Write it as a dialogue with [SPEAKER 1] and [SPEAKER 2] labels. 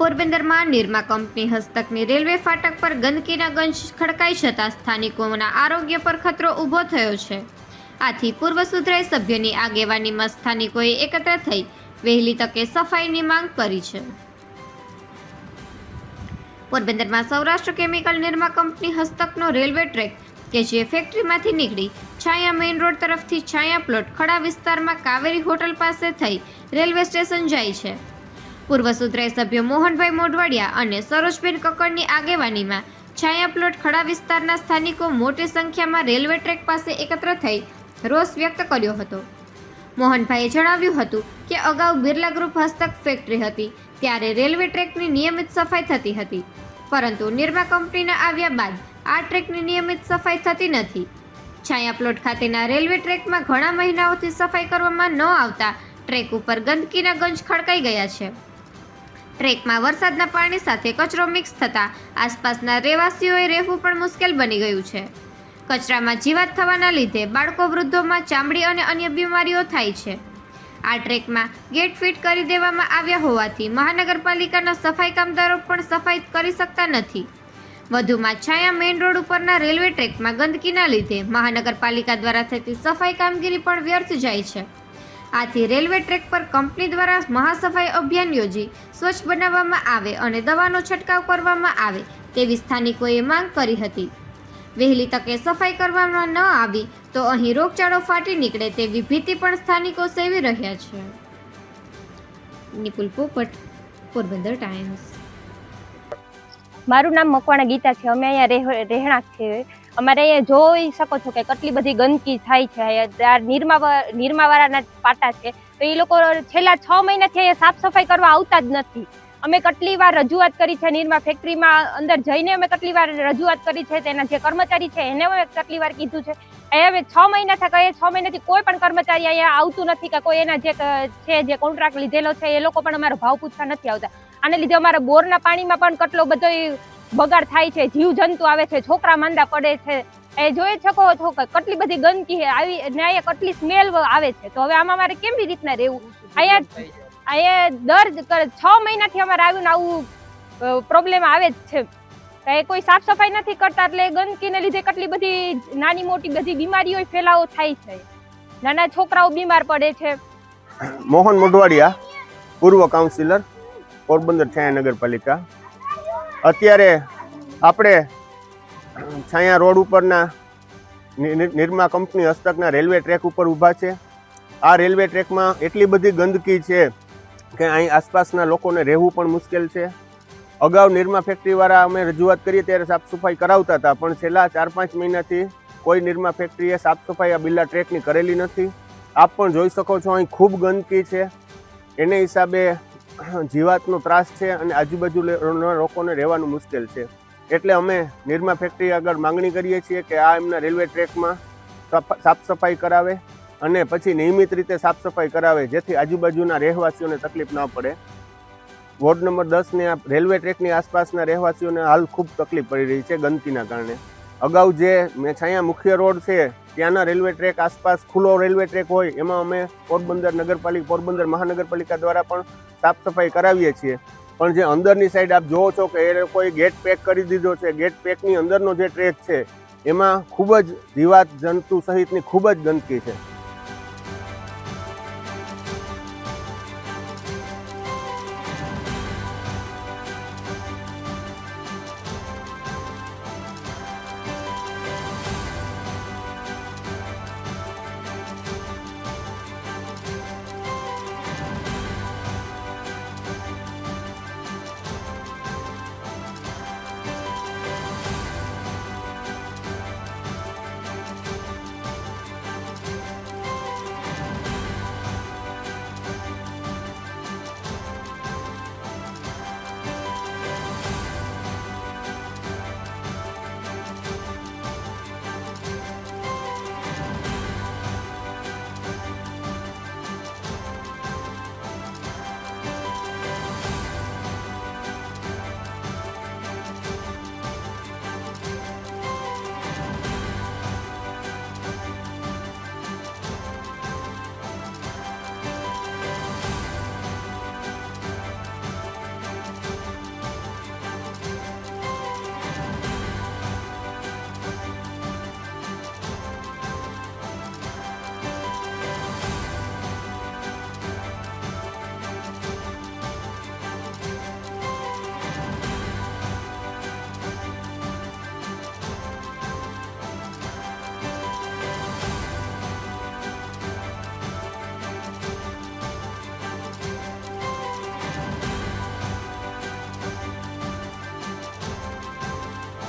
[SPEAKER 1] પોરબંદરમાં નિરમા કંપની હસ્તકની રેલવે ફાટક પર ગંદકીના ગંજ ખડકાઈ જતા સ્થાનિકોના આરોગ્ય પર ખતરો ઊભો થયો છે. આથી પૂર્વ સુધરાઈ સભ્યની આગેવાનીમાં સ્થાનિકોએ એકત્ર થઈ વહેલી તકે સફાઈની માંગ કરી છે. પોરબંદરમાં સૌરાષ્ટ્ર કેમિકલ નિરમા કંપની હસ્તકનો રેલવે ટ્રેક કે જે ફેક્ટરીમાંથી નીકળી છાયા મેઇન રોડ તરફથી છાયા પ્લોટ ખડા વિસ્તારમાં કાવેરી હોટલ પાસે થઈ રેલવે સ્ટેશન જાય છે. પૂર્વ સુધરાઈ સભ્યો મોહનભાઈ મોઢવાડિયા અને સરોજબેન કક્કડની આગેવાનીમાં છાયા પ્લોટ ખડા વિસ્તારના સ્થાનિકો મોટી સંખ્યામાં રેલવે ટ્રેક પાસે એકત્ર થઈ રોષ વ્યક્ત કર્યો હતો. મોહનભાઈએ જણાવ્યું હતું કે અગાઉ બિરલા ગ્રુપ હસ્તક ફેક્ટરી હતી, ત્યારે રેલવે ટ્રેકની નિયમિત સફાઈ થતી હતી, પરંતુ નિરમા કંપનીના આવ્યા બાદ આ ટ્રેકની નિયમિત સફાઈ થતી નથી. છાયા પ્લોટ ખાતેના રેલવે ટ્રેકમાં ઘણા મહિનાઓથી સફાઈ કરવામાં ન આવતા ટ્રેક ઉપર ગંદકીના ગંજ ખડકાઈ ગયા છે. ટ્રેકમાં વરસાદના પાણી સાથે કચરો મિક્સ થતાં આસપાસના રહેવાસીઓએ રહેવું પણ મુશ્કેલ બની ગયું છે. કચરામાં જીવાત થવાના લીધે બાળકો વૃદ્ધોમાં ચામડી અને અન્ય બીમારીઓ થાય છે. આ ટ્રેકમાં ગેટ ફિટ કરી દેવામાં આવ્યા હોવાથી મહાનગરપાલિકાના સફાઈ કામદારો પણ સફાઈ કરી શકતા નથી. વધુમાં છાયા મેઇન રોડ ઉપરના રેલવે ટ્રેકમાં ગંદકીના લીધે મહાનગરપાલિકા દ્વારા થતી સફાઈ કામગીરી પણ વ્યર્થ જાય છે. આથી રેલવે ટ્રેક પર કંપની દ્વારા મહાસફાઈ અભિયાન યોજી, સ્વચ્છ બનાવવામાં આવે અને દવાનો છંટકાવ કરવામાં આવે તેવી સ્થાનિકોએ માંગ કરી હતી. વહેલી તકે સફાઈ કરવામાં ન આવી તો અહીં રોગચાળો ફાટી નીકળે તેવી ભીતિ પણ સ્થાનિકો સેવી રહ્યા છે. નિપુલ પોપટ, પોરબંદર ટાઈમ્સ.
[SPEAKER 2] મારું નામ મકવાણા ગીતા છે. અમે અહીંયા રેહ- રહેણાંક છે અમારે અહીંયા જોઈ શકો છો કે કેટલી બધી ગંદકી થાય છે. નિરમા નિરમાવાળાના પાટા છે. તો એ લોકો છેલ્લા છ મહિનાથી અહીંયા સાફ સફાઈ કરવા આવતા જ નથી. અમે કેટલી વાર રજૂઆત કરી છે નિરમા ફેક્ટરીમાં અંદર જઈને અમે કેટલી વાર રજૂઆત કરી છે, તેના જે કર્મચારી છે એને અમે કેટલી વાર કીધું છે. એ હવે છ મહિના થયા કહીએ છ મહિનાથી કોઈ પણ કર્મચારી અહીંયા આવતું નથી કે કોઈ એના જે છે, જે કોન્ટ્રાક્ટ લીધેલો છે, એ લોકો પણ અમારો ભાવ પૂછવા નથી આવતા. આને લીધે અમારા બોરના પાણીમાં પણ કેટલો બધો બગાડ થાય છે, જીવ જંતુ આવે છે, છોકરા માંદા પડે છે. એ જોઈ શકો છો કે કેટલી બધી ગંદકી આવી ન્યાય કેટલી સ્મેલ આવે છે. તો હવે આમાં અમારે કેવી રીતના રહેવું? અહીંયા અહીંયા દર છ મહિનાથી અમારે આવ્યું ને આવું પ્રોબ્લેમ આવે જ છે. એ કોઈ સાફ સફાઈ નથી કરતા, એટલે ગંદકીને લીધે કેટલી બધી નાની મોટી બધી બીમારીઓ ફેલાવો થાય છે. નાના છોકરાઓ બીમાર પડે છે.
[SPEAKER 3] મોહન મોઢવાડિયા, પૂર્વ કાઉન્સિલર પોરબંદર છાયા નગરપાલિકા. અત્યારે આપણે છાયા રોડ ઉપરના નિરમા કંપની હસ્તકના રેલવે ટ્રેક ઉપર ઊભા છે. આ રેલવે ટ્રેકમાં એટલી બધી ગંદકી છે કે અહીં આસપાસના લોકોને રહેવું પણ મુશ્કેલ છે. અગાઉ નિરમા ફેક્ટરીવાળા અમે રજૂઆત કરીએ ત્યારે સાફ સફાઈ કરાવતા હતા, પણ છેલ્લા ચાર પાંચ મહિનાથી કોઈ નિરમા ફેક્ટરીએ સાફ સફાઈ આ બિલ્લા ટ્રેકની કરેલી નથી. આપ પણ જોઈ શકો છો અહીં ખૂબ ગંદકી છે. એને હિસાબે જીવાતનો ત્રાસ છે અને આજુબાજુ લોકોને રહેવાનું મુશ્કેલ છે. એટલે અમે નિરમા ફેક્ટરી આગળ માંગણી કરીએ છીએ કે આ એમના રેલવે ટ્રેકમાં સાફ સફાઈ કરાવે અને પછી નિયમિત રીતે સાફ સફાઈ કરાવે, જેથી આજુબાજુના રહેવાસીઓને તકલીફ ન પડે. વોર્ડ નંબર દસની આ રેલવે ટ્રેકની આસપાસના રહેવાસીઓને હાલ ખૂબ તકલીફ પડી રહી છે ગંદકીના કારણે. અગાઉ જે મેં છાયા મુખ્ય રોડ છે ત્યાંના રેલવે ટ્રેક આસપાસ ખુલ્લો રેલવે ટ્રેક હોય, એમાં અમે પોરબંદર નગરપાલિકા, પોરબંદર મહાનગરપાલિકા દ્વારા પણ સાફ સફાઈ કરાવીએ છીએ. પણ જે અંદરની સાઈડ આપ જોવો છો કે એ લોકોએ ગેટ પેક કરી દીધો છે. ગેટ પેકની અંદરનો જે ટ્રેક છે, એમાં ખૂબ જ જીવાત જંતુ સહિતની ખૂબ જ ગંદકી છે.